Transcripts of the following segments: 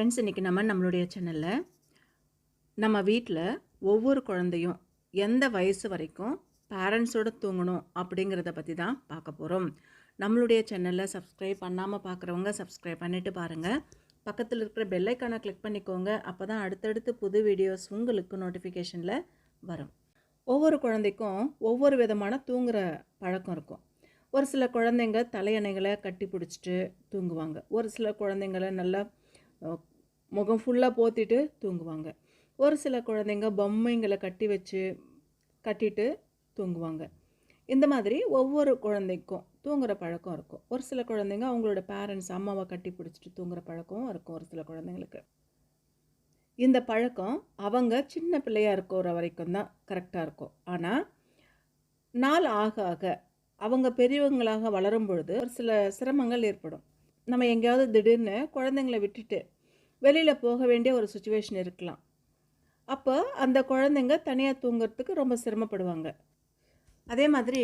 Friends இன்றைக்கி நம்ம நம்மளுடைய சேனலில் நம்ம வீட்டில் ஒவ்வொரு குழந்தையும் எந்த வயசு வரைக்கும் பேரண்ட்ஸோட தூங்கணும் அப்படிங்கிறத பற்றி தான் பார்க்க போகிறோம் நம்மளுடைய சேனலில் சப்ஸ்கிரைப் பண்ணாமல் பார்க்குறவங்க சப்ஸ்கிரைப் பண்ணிவிட்டு பாருங்கள் பக்கத்தில் இருக்கிற பெல்லைக்கானை கிளிக் பண்ணிக்கோங்க. அப்போ தான் அடுத்தடுத்து புது வீடியோஸ் உங்களுக்கு நோட்டிஃபிகேஷனில் வரும். ஒவ்வொரு குழந்தைக்கும் ஒவ்வொரு விதமான தூங்குகிற பழக்கம் இருக்கும். ஒரு சில குழந்தைங்க தலையணைகளை கட்டி பிடிச்சிட்டு தூங்குவாங்க. ஒரு சில குழந்தைங்கள நல்லா முகம் ஃபுல்லாக போத்திட்டு தூங்குவாங்க. ஒரு சில குழந்தைங்க பொம்மைங்களை கட்டி வச்சு கட்டிட்டு தூங்குவாங்க. இந்த மாதிரி ஒவ்வொரு குழந்தைக்கும் தூங்குற பழக்கம் இருக்கும். ஒரு சில குழந்தைங்க அவங்களோட பேரண்ட்ஸ் அம்மாவை கட்டி பிடிச்சிட்டு தூங்குற பழக்கம் இருக்கும் ஒரு சில குழந்தைங்களுக்கு. இந்த பழக்கம் அவங்க சின்ன பிள்ளையாக இருக்கிற வரைக்கும் தான் கரெக்டாக இருக்கும். ஆனால் நாள் ஆக ஆக அவங்க பெரியவங்களாக வளரும் பொழுது ஒரு சில சிரமங்கள் ஏற்படும். நம்ம எங்கேயாவது திடீர்னு குழந்தைங்கள விட்டுட்டு வெளியில் போக வேண்டிய ஒரு சுச்சுவேஷன் இருக்கலாம். அப்போ அந்த குழந்தைங்க தனியாக தூங்குறதுக்கு ரொம்ப சிரமப்படுவாங்க. அதே மாதிரி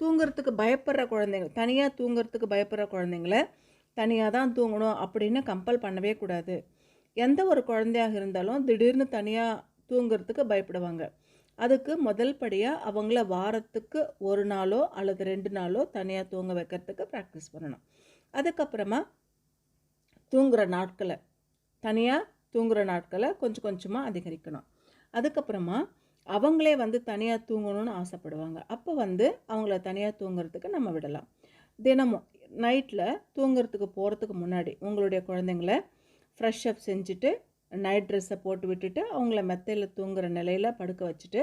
தூங்குறதுக்கு பயப்படுற குழந்தைங்க தனியாக தூங்குறதுக்கு பயப்படுற குழந்தைங்கள தனியாக தான் தூங்கணும் அப்படின்னு கம்பல் பண்ணவே கூடாது. எந்த ஒரு குழந்தையாக இருந்தாலும் திடீர்னு தனியாக தூங்குறதுக்கு பயப்படுவாங்க. அதுக்கு முதல் படியாக அவங்கள வாரத்துக்கு ஒரு நாளோ அல்லது ரெண்டு நாளோ தனியாக தூங்க வைக்கிறதுக்கு ப்ராக்டிஸ் பண்ணணும். அதுக்கப்புறமா தூங்குகிற நாட்களை தனியாக தூங்குகிற நாட்களை கொஞ்சம் கொஞ்சமாக அதிகரிக்கணும். அதுக்கப்புறமா அவங்களே வந்து தனியாக தூங்கணும்னு ஆசைப்படுவாங்க. அப்போ வந்து அவங்கள தனியாக தூங்குறதுக்கு நம்ம விடலாம். தினமும் நைட்டில் தூங்குறதுக்கு போகிறதுக்கு முன்னாடி உங்களுடைய குழந்தைங்கள ஃப்ரெஷ் அப் செஞ்சுட்டு நைட் ட்ரெஸ்ஸை போட்டு விட்டுட்டு அவங்கள மெத்தையில் தூங்குற நிலையில் படுக்க வச்சுட்டு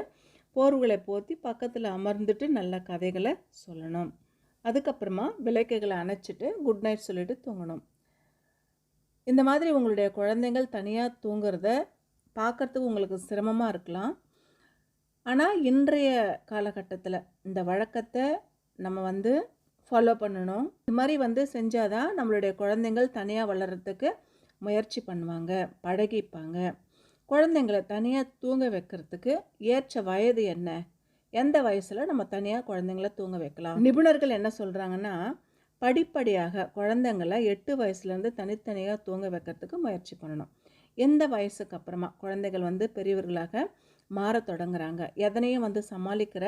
போர்வுகளை போற்றி பக்கத்தில் அமர்ந்துட்டு நல்ல கதைகளை சொல்லணும். அதுக்கப்புறமா விளக்குகளை அணைச்சிட்டு குட் நைட் சொல்லிட்டு தூங்கணும். இந்த மாதிரி உங்களுடைய குழந்தைகள் தனியாக தூங்குறத பார்க்கறதுக்கு உங்களுக்கு சிரமமாக இருக்கலாம். ஆனால் இன்றைய காலகட்டத்தில் இந்த வழக்கத்தை நம்ம வந்து ஃபாலோ பண்ணணும். இது மாதிரி வந்து செஞ்சாதான் நம்மளுடைய குழந்தைங்கள் தனியாக வளர்கிறதுக்கு முயற்சி பண்ணுவாங்க பழகிப்பாங்க. குழந்தைங்களை தனியாக தூங்க வைக்கிறதுக்கு ஏற்ற வயது என்ன? எந்த வயசில் நம்ம தனியாக குழந்தைங்கள தூங்க வைக்கலாம்? நிபுணர்கள் என்ன சொல்கிறாங்கன்னா படிப்படியாக குழந்தைங்கள எட்டு வயசுலேருந்து தனித்தனியாக தூங்க வைக்கிறதுக்கு முயற்சி பண்ணணும். எந்த வயசுக்கு அப்புறமா குழந்தைகள் வந்து பெரியவர்களாக மாறத் தொடங்குறாங்க எதனையும் வந்து சமாளிக்கிற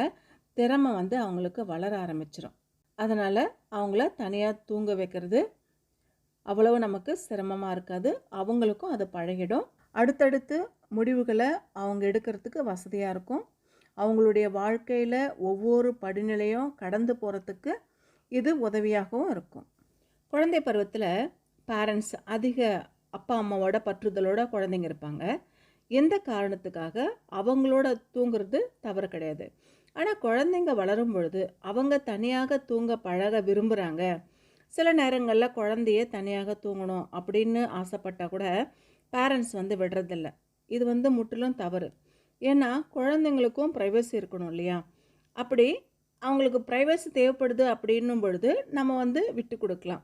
திறமை வந்து அவங்களுக்கு வளர ஆரம்பிச்சிடும் அதனால் அவங்கள தனியாக தூங்க வைக்கிறது அவ்வளவு நமக்கு சிரமமாக இருக்காது. அவங்களுக்கும் அது பழகிடும். அடுத்தடுத்து முடிவுகளை அவங்க எடுக்கிறதுக்கு வசதியாக இருக்கும். அவங்களுடைய வாழ்க்கையில் ஒவ்வொரு படிநிலையும் கடந்து போகிறதுக்கு இது உதவியாகவும் இருக்கும். குழந்தை பருவத்தில் பேரண்ட்ஸ் அதிக அப்பா அம்மாவோட பற்றுதலோட குழந்தைங்க இருப்பாங்க. எந்த காரணத்துக்காக? அவங்களோட தூங்குறது தவறு கிடையாது. ஆனால் குழந்தைங்க வளரும் பொழுது அவங்க தனியாக தூங்க பழக விரும்புகிறாங்க சில நேரங்களில் குழந்தைய தனியாக தூங்கணும் அப்படின்னு ஆசைப்பட்டால் கூட பேரண்ட்ஸ் வந்து விடுறதில்ல. இது வந்து முற்றிலும் தவறு. ஏன்னா குழந்தைங்களுக்கும் ப்ரைவசி இருக்கணும் இல்லையா? அப்படி அவங்களுக்கு ப்ரைவசி தேவைப்படுது அப்படின்னும் பொழுது நம்ம வந்து விட்டு கொடுக்கலாம்.